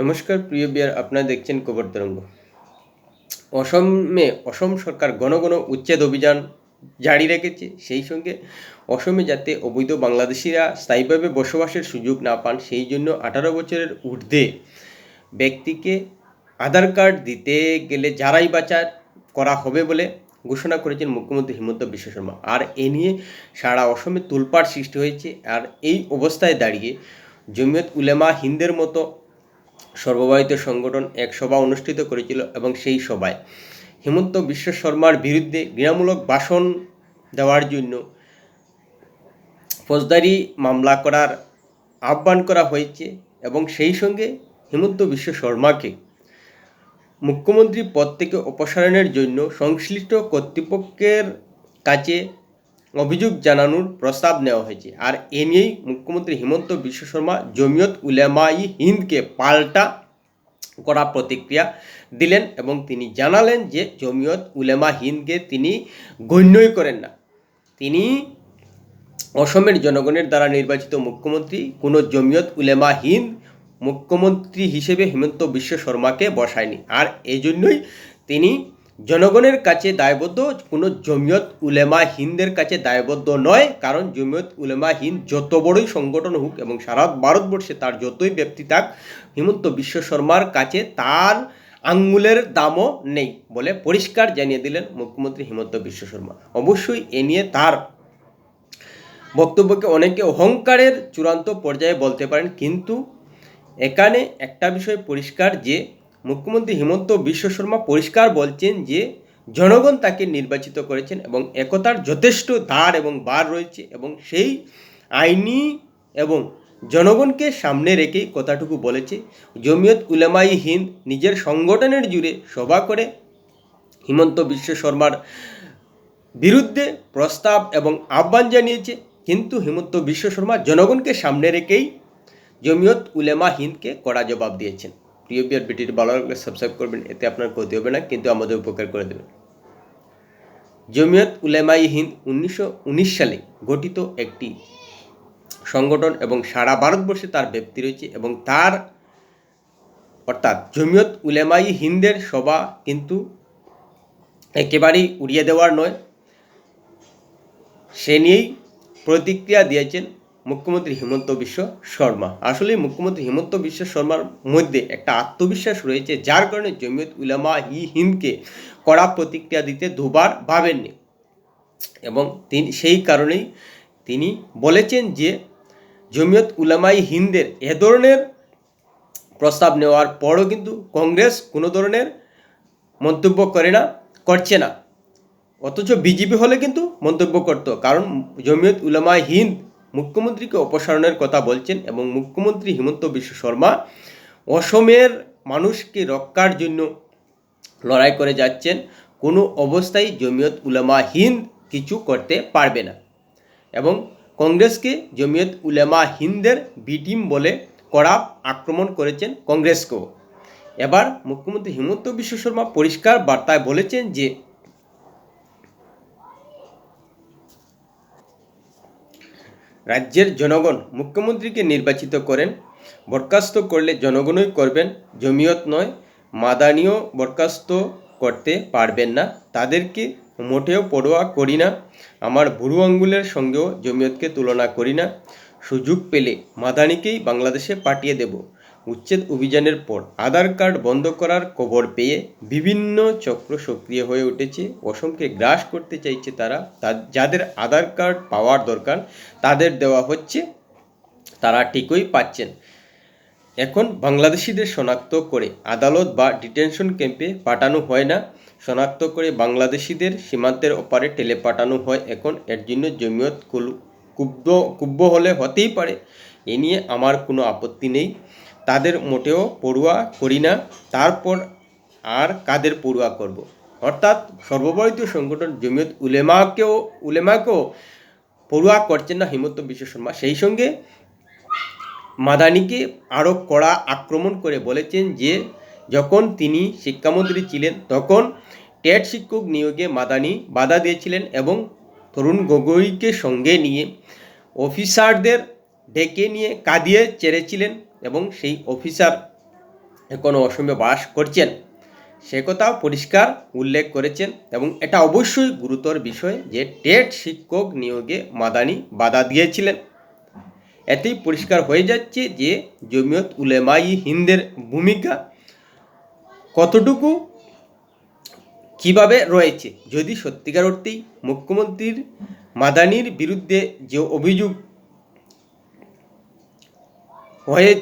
নমস্কার, প্রিয় বিয়ার, আপনারা দেখছেন খবর তরঙ্গ। অসমে, অসম সরকার ঘন ঘন উচ্ছেদ অভিযান জারি রেখেছে। সেই সঙ্গে অসমে যাতে অবৈধ বাংলাদেশিরা স্থায়ীভাবে বসবাসের সুযোগ না পান, সেই জন্য আঠারো বছরের ঊর্ধ্বে ব্যক্তিকে আধার কার্ড দিতে গেলে যারাই বাচার করা হবে বলে ঘোষণা করেছেন মুখ্যমন্ত্রী হিমন্ত বিশ্ব শর্মা। আর এ নিয়ে সারা অসমে তুলপাড় সৃষ্টি হয়েছে। আর এই অবস্থায় দাঁড়িয়ে জমিয়ত উলেমা হিন্দের মতো সর্বভারত সংগঠন এক সভা অনুষ্ঠিত করেছিল এবং সেই সভায় হিমন্ত বিশ্ব শর্মার বিরুদ্ধে ঘৃণামূলক ভাষণ দেওয়ার জন্য ফৌজদারি মামলা করার আহ্বান করা হয়েছে এবং সেই সঙ্গে হিমন্ত বিশ্ব শর্মাকে মুখ্যমন্ত্রী পদ থেকে অপসারণের জন্য সংশ্লিষ্ট কর্তৃপক্ষের কাছে অভিযোগ জানানোর প্রস্তাব নেওয়া হয়েছে। আর এ নিয়েই মুখ্যমন্ত্রী হিমন্ত বিশ্ব শর্মা জমিয়ত উলেমাই হিন্দকে পাল্টা করা প্রতিক্রিয়া দিলেন এবং তিনি জানালেন যে জমিয়ত উলেমা হিন্দকে তিনি গণ্যই করেন না। তিনি অসমের জনগণের দ্বারা নির্বাচিত মুখ্যমন্ত্রী, কোনো জমিয়ত উলেমা হিন্দ মুখ্যমন্ত্রী হিসেবে হিমন্ত বিশ্ব শর্মাকে বসায়নি। আর এই জন্যই তিনি জনগণের কাছে দায়বদ্ধ, কোনো জমিয়ত উলেমা হিন্দের কাছে দায়বদ্ধ নয়, কারণ জমিয়ত উলেমা হিন্দ যত বড়ই সংগঠন হোক এবং সারা ভারতবর্ষে তার যতই ব্যক্তি থাক, হিমন্ত বিশ্ব শর্মার কাছে তার আঙ্গুলের দামও নেই বলে পরিষ্কার জানিয়ে দিলেন মুখ্যমন্ত্রী হিমন্ত বিশ্ব শর্মা। অবশ্যই এ নিয়ে তার বক্তব্যকে অনেকে অহংকারের চূড়ান্ত পর্যায়ে বলতে পারেন, কিন্তু এখানে একটা বিষয় পরিষ্কার যে মুখ্যমন্ত্রী হিমন্ত বিশ্ব শর্মা পরিষ্কার বলছেন যে, জনগণ তাকে নির্বাচিত করেছেন এবং একতার যথেষ্ট ধার এবং বার রয়েছে এবং সেই আইনি এবং জনগণকে সামনে রেখেই কথাটুকু বলেছে। জমিয়ত উলেমাই হিন্দ নিজের সংগঠনের জুড়ে সভা করে হিমন্ত বিশ্ব শর্মার বিরুদ্ধে প্রস্তাব এবং আহ্বান জানিয়েছে। কিন্তু হিমন্ত বিশ্ব শর্মা জনগণকে সামনে রেখেই জমিয়ত উলেমা হিন্দকে কড়া জবাব দিয়েছেন। প্রিয় বিয়ার ভিডিওটি ভালো লাগলে সাবস্ক্রাইব করবেন, এতে আপনার ক্ষতি হবে না, কিন্তু আমাদের উপকার করে দেবেন জমিয়ত উলেমাই হিন্দ উনিশশো উনিশ সালে গঠিত একটি সংগঠন এবং সারা ভারতবর্ষে তার ব্যাপ্তি রয়েছে এবং তার, অর্থাৎ জমিয়ত উলেমাই হিন্দের সভা কিন্তু একেবারেই উড়িয়ে দেওয়ার নয়। সে নিয়েই প্রতিক্রিয়া দিয়েছেন মুখ্যমন্ত্রী হিমন্ত বিশ্ব শর্মা। আসলে মুখ্যমন্ত্রী হিমন্ত বিশ্ব শর্মার মধ্যে একটা আত্মবিশ্বাস রয়েছে, যার কারণে জমিয়ত উলামা ই হিন্দকে কড়া প্রতিক্রিয়া দিতে দুবার ভাবেননি। এবং তিনি, সেই কারণেই তিনি বলেছেন যে, জমিয়ত উলামাই হিন্দের এ ধরনের প্রস্তাব নেওয়ার পরও কিন্তু কংগ্রেস কোনো ধরনের মন্তব্য করে না, করছে না। অথচ বিজেপি হলে কিন্তু মন্তব্য করতো, কারণ জমিয়ত উলামা হিন্দ মুখ্যমন্ত্রীকে অপসারণের কথা বলছেন এবং মুখ্যমন্ত্রী হিমন্ত বিশ্ব শর্মা অসমের মানুষকে রক্ষার জন্য লড়াই করে যাচ্ছেন, কোনো অবস্থায় জমিয়ত উলামা হিন্দ কিছু করতে পারবে না এবং কংগ্রেসকে জমিয়ত উলামা হিন্দের বিটিম বলে কড়া আক্রমণ করেছেন কংগ্রেসকেও। এবার মুখ্যমন্ত্রী হিমন্ত বিশ্ব শর্মা পরিষ্কার বার্তায় বলেছেন যে রাজ্যের জনগণ মুখ্যমন্ত্রীকে নির্বাচিত করেন, বরখাস্ত করলে জনগণই করবেন, জমিয়ত নয়, মাদানিও বরখাস্ত করতে পারবেন না, তাদেরকে মোটেও পড়োয়া করি না, আমার বুড়ো আঙ্গুলের সঙ্গেও জমিয়তকে তুলনা করি না, সুযোগ পেলে মাদানিকেই বাংলাদেশে পাঠিয়ে দেব। উচ্ছেদ অভিযানের পর আধার কার্ড বন্ধ করার খবর পেয়ে বিভিন্ন চক্র সক্রিয় হয়ে উঠেছে। অসমকে গ্রাস করতে চাইছে তারা। যাদের আধার কার্ড পাওয়ার দরকার, তাদের দেওয়া হচ্ছে, তারা ঠিকই পাচ্ছেন। এখন বাংলাদেশিদের শনাক্ত করে আদালত বা ডিটেনশন ক্যাম্পে পাঠানো হয় না। শনাক্ত করে বাংলাদেশিদের সীমান্তের ওপারে টেলে পাঠানো হয়। এখন এর জন্য জমিয়ত কুব্ব কুব্ব হলে হতেই পারে। এ নিয়ে আমার কোনো আপত্তি নেই। তাদের মোটেও পড়ুয়া করি না, তারপর আর কাদের পড়ুয়া করব। অর্থাৎ সর্বভারতীয় সংগঠন জমিয়ত উলেমাকেও উলেমাকেও পড়ুয়া করছেন না হিমন্ত বিশ্ব শর্মা সেই সঙ্গে মাদানিকে আরও কড়া আক্রমণ করে বলেছেন যে, যখন তিনি শিক্ষামন্ত্রী ছিলেন, তখন টেট শিক্ষক নিয়োগে মাদানি বাধা দিয়েছিলেন এবং তরুণ গগৈকে সঙ্গে নিয়ে অফিসারদের ডেকে নিয়ে কাঁদিয়ে চেড়েছিলেন এবং সেই অফিসার কোনো অসমে বাস করছেন। সে কথাও পরিষ্কার উল্লেখ করেছেন এবং এটা অবশ্যই গুরুতর বিষয় যে টেট শিক্ষক নিয়োগে মাদানি বাধা দিয়েছিলেন। এতেই পরিষ্কার হয়ে যাচ্ছে যে জমিয়ত উলেমাই হিন্দের ভূমিকা কতটুকু, কীভাবে রয়েছে। যদি সত্যিকার অর্থেই মুখ্যমন্ত্রীর মাদানির বিরুদ্ধে যে অভিযোগ হয়ে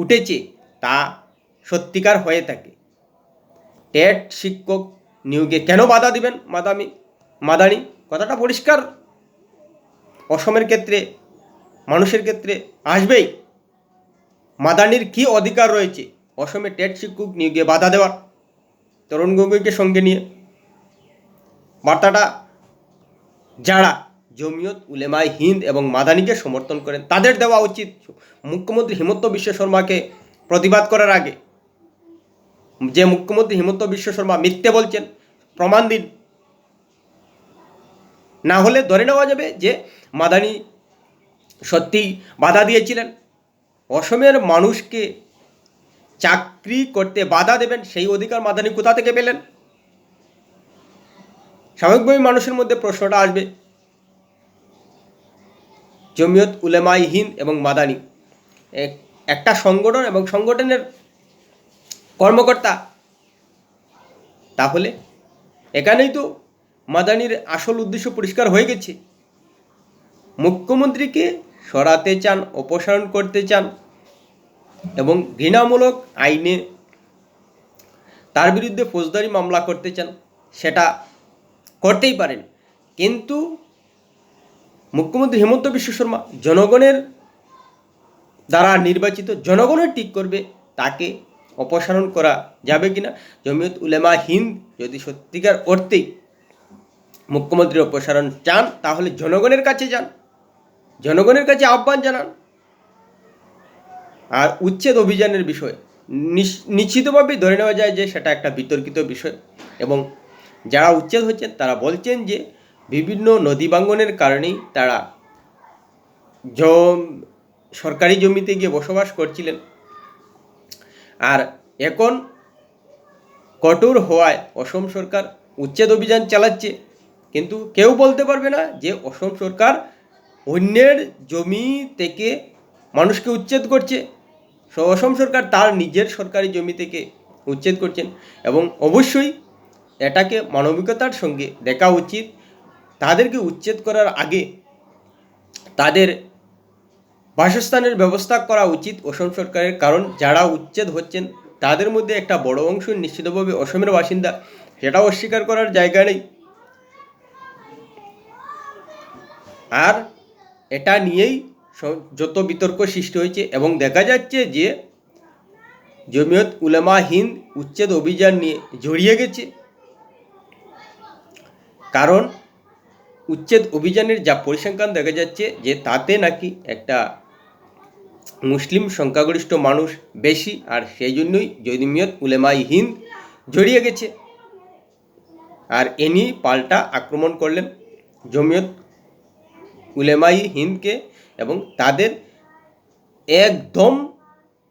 উঠেছে, তা সত্যিকার হয়ে থাকে। টেট শিক্ষক নিয়োগে কেন বাধা দিবেন, মাদামি, মাদানি? কথাটা পরিষ্কার। অসমের ক্ষেত্রে, মানুষের ক্ষেত্রে আসবেই। মাদানির কি অধিকার রয়েছে? অসমে টেট শিক্ষক নিয়োগে বাধা দেওয়ার। তরুণ গগৈকে সঙ্গে নিয়ে। বার্তাটা যারা জমিয়ত উলেমাই হিন্দ এবং মাদানিকে সমর্থন করেন। তাদের দেওয়া উচিত মুখ্যমন্ত্রী হিমন্ত বিশ্ব শর্মাকে প্রতিবাদ করার আগে। যে মুখ্যমন্ত্রী হিমন্ত বিশ্ব শর্মা মিথ্যে বলছেন, প্রমাণ দিন। না হলে ধরে নেওয়া যাবে যে মাদানি সত্যি বাধা দিয়েছিলেন। অসমের মানুষকে চাকরি করতে বাধা দেবেন, সেই অধিকার মাদানি কোথা থেকে পেলেন? স্বাভাবিকভাবে মানুষের মধ্যে প্রশ্নটা আসবে। জমিয়ত উলেমাই হিন্দ এবং মাদানি। এক- একটা সংগঠন এবং সংগঠনের কর্মকর্তা। তাহলে এখানেই তো মাদানির আসল উদ্দেশ্য পরিষ্কার হয়ে গেছে। মুখ্যমন্ত্রীকে সরাতে চান, অপসারণ করতে চান এবং ঘৃণামূলক আইনে তার বিরুদ্ধে ফৌজদারি মামলা করতে চান, সেটা করতেই পারেন। কিন্তু মুখ্যমন্ত্রী হিমন্ত বিশ্ব শর্মা জনগণের দ্বারা নির্বাচিত জনগণের ঠিক করবে, তাকে অপসারণ করা যাবে কিনা? জমিয়ত উলেমা হিন্দ যদি সত্যিকার অর্থেই মুখ্যমন্ত্রীর অপসারণ চান, তাহলে জনগণের কাছে যান। জনগণের কাছে আহ্বান জানান। আর উচ্ছেদ অভিযানের বিষয় নিশ- নিশ্চিতভাবেই ধরে নেওয়া যায় যে সেটা একটা বিতর্কিত বিষয় এবং যারা উচ্ছেদ হচ্ছেন তারা বলছেন যে বিভিন্ন নদী ভাঙ্গনের কারণেই তারা জম, সরকারি জমিতে গিয়ে বসবাস করছিলেন। আর এখন কঠোর হওয়ায় অসম সরকার উচ্ছেদ অভিযান চালাচ্ছে। কিন্তু কেউ বলতে পারবে না যে অসম সরকার অন্যের জমি থেকে মানুষকে উচ্ছেদ করছে। অসম সরকার তার নিজের সরকারি জমি থেকে উচ্ছেদ করছেন এবং অবশ্যই এটাকে মানবিকতার সঙ্গে দেখা উচিত। তাদেরকে উচ্ছেদ করার আগে তাদের বাসস্থানের ব্যবস্থা করা উচিত অসম সরকারের, কারণ যারা উচ্ছেদ হচ্ছেন তাদের মধ্যে একটা বড় অংশ নিশ্চিতভাবে অসমের বাসিন্দা। সেটাও অস্বীকার করার জায়গা নেই। আর এটা নিয়েই যত বিতর্ক সৃষ্টি হয়েছে এবং দেখা যাচ্ছে যে জমিয়ত উলেমা হিন্দ উচ্ছেদ অভিযান নিয়ে জড়িয়ে গেছে। কারণ উচ্ছেদ অভিযানের যা পরিসংখ্যান দেখা যাচ্ছে যে তাতে নাকি একটা মুসলিম সংখ্যাগরিষ্ঠ মানুষ বেশি, আর সেই জন্যই জমিয়ত উলেমাই হিন্দ জড়িয়ে গেছে। আর এ নিয়েই পাল্টা আক্রমণ করলেন জমিয়ত উলেমাই হিন্দকে এবং তাদের একদম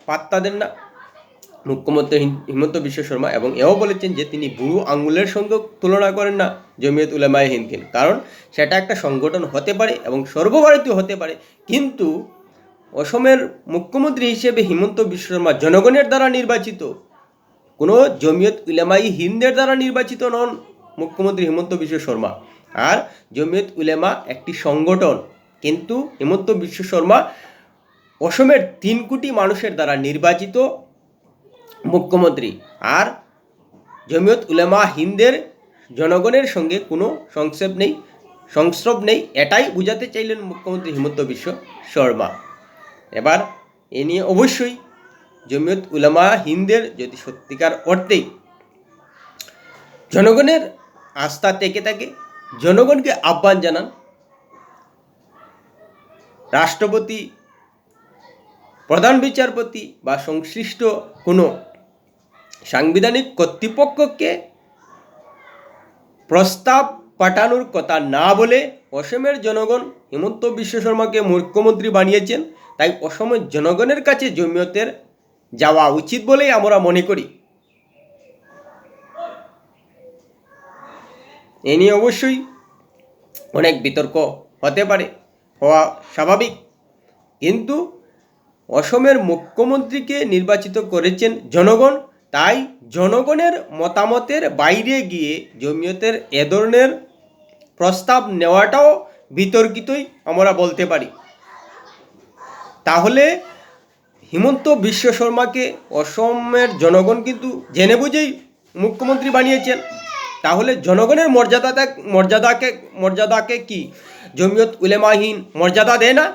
পাত্তা দেন না। মুখ্যমন্ত্রী হিম- হিমন্ত বিশ্ব শর্মা এবং এও বলেছেন যে তিনি বুড়ো আঙ্গুলের সঙ্গে তুলনা করেন না জমিয়ত উলেমায় হিন্দকে কারণ সেটা একটা সংগঠন হতে পারে এবং সর্বভারতীয় হতে পারে। কিন্তু অসমের মুখ্যমন্ত্রী হিসেবে হিমন্ত বিশ্ব শর্মা জনগণের দ্বারা নির্বাচিত, কোনো জমিয়ত উলেমাই হিন্দের দ্বারা নির্বাচিত নন মুখ্যমন্ত্রী হিমন্ত বিশ্ব শর্মা। আর জমিয়ত উলেমা একটি সংগঠন, কিন্তু হিমন্ত বিশ্ব শর্মা অসমের তিন কোটি মানুষের দ্বারা নির্বাচিত মুখ্যমন্ত্রী। আর জমিয়ত উলেমা হিন্দের জনগণের সঙ্গে কোনো সংক্ষেপ নেই, সংস্রব নেই, এটাই বোঝাতে চাইলেন মুখ্যমন্ত্রী হিমন্ত বিশ্ব শর্মা। এবার এ নিয়ে অবশ্যই জমিয়ত উলামা হিন্দের যদি সত্যিকার অর্থেই জনগণের আস্থা থেকে থাকে, জনগণকে আহ্বান জানান, রাষ্ট্রপতি, প্রধান বিচারপতি বা সংশ্লিষ্ট কোনো সাংবিধানিক কর্তৃপক্ষকে প্রস্তাব পাঠানোর কথা না বলে অসমের জনগণ হিমন্ত বিশ্ব শর্মাকে মুখ্যমন্ত্রী বানিয়েছেন, তাই অসমের জনগণের কাছে জমিয়তের যাওয়া উচিত বলেই আমরা মনে করি। এ নিয়ে অবশ্যই অনেক বিতর্ক হতে পারে, হওয়া স্বাভাবিক। কিন্তু অসমের মুখ্যমন্ত্রীকে নির্বাচিত করেছেন জনগণ তাই জনগণের মতামতের বাইরে গিয়ে জমিয়তের এ ধরনের প্রস্তাব নেওয়াটাও বিতর্কিতই আমরা বলতে পারি। তাহলে হিমন্ত বিশ্ব শর্মাকে অসমের জনগণ কিন্তু জেনে বুঝেই মুখ্যমন্ত্রী বানিয়েছেন। তাহলে জনগণের মর্যাদাটা মর্যাদাকে মর্যাদাকে কি? জমিয়ত উলেমাহীন মর্যাদা দেয় না?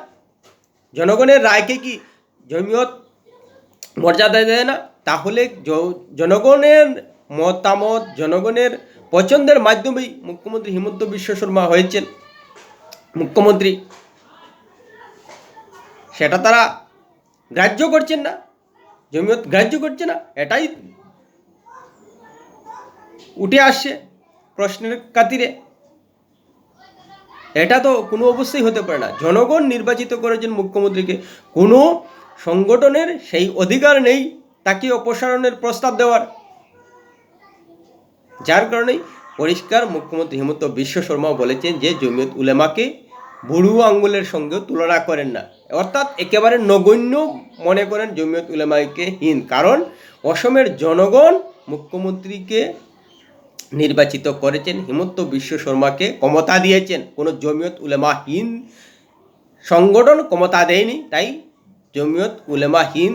জনগণের রায়কে কি? জমিয়ত মর্যাদা দেয় না, তাহলে জনগণের মতামত, জনগণের পছন্দের মাধ্যমেই মুখ্যমন্ত্রী হিমন্ত বিশ্ব শর্মা হয়েছেন। মুখ্যমন্ত্রী, সেটা তারা গ্রাহ্য করছেন না জমিয়ত গ্রাহ্য করছে না, এটাই উঠে আসছে প্রশ্নের খাতিরে। এটা তো কোনো অবস্থায় হতে পারে না। জনগণ নির্বাচিত করেছেন মুখ্যমন্ত্রীকে, কোনো সংগঠনের সেই অধিকার নেই তাকে অপসারণের প্রস্তাব দেওয়ার। যার কারণেই পরিষ্কার মুখ্যমন্ত্রী হিমন্ত বিশ্ব শর্মাও বলেছেন যে জমিয়ত উলেমাকে বুড়ো আঙ্গুলের সঙ্গে তুলনা করেন না। অর্থাৎ একেবারে নগণ্য মনে করেন জমিয়ত উলেমাকে হীন। কারণ অসমের জনগণ মুখ্যমন্ত্রীকে নির্বাচিত করেছেন, হিমন্ত বিশ্ব শর্মাকে ক্ষমতা দিয়েছেন। কোনো জমিয়ত উলেমাহীন সংগঠন ক্ষমতা দেয়নি, তাই জমিয়ত উলেমাহীন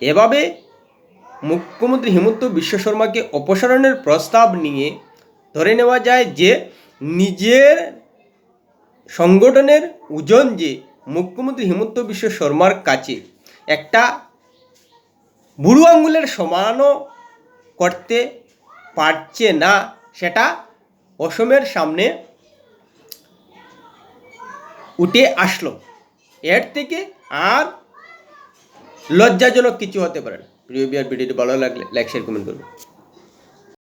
এভাবে মুখ্যমন্ত্রী হিমন্ত বিশ্ব শর্মাকে অপসারণের প্রস্তাব নিয়ে ধরে নেওয়া যায় যে, নিজের সংগঠনের ওজন যে মুখ্যমন্ত্রী হিমন্ত বিশ্ব শর্মার কাছে একটা বুড়ো আঙ্গুলের সমানও করতে পারছে না, সেটা অসমের সামনে উঠে আসলো। এর থেকে আর লজ্জাজনক কিছু হতে পারে না। প্রিয় বিয়ার ভিডিওটি ভালো লাগলে লাইক শেয়ার কমেন্ট করুন।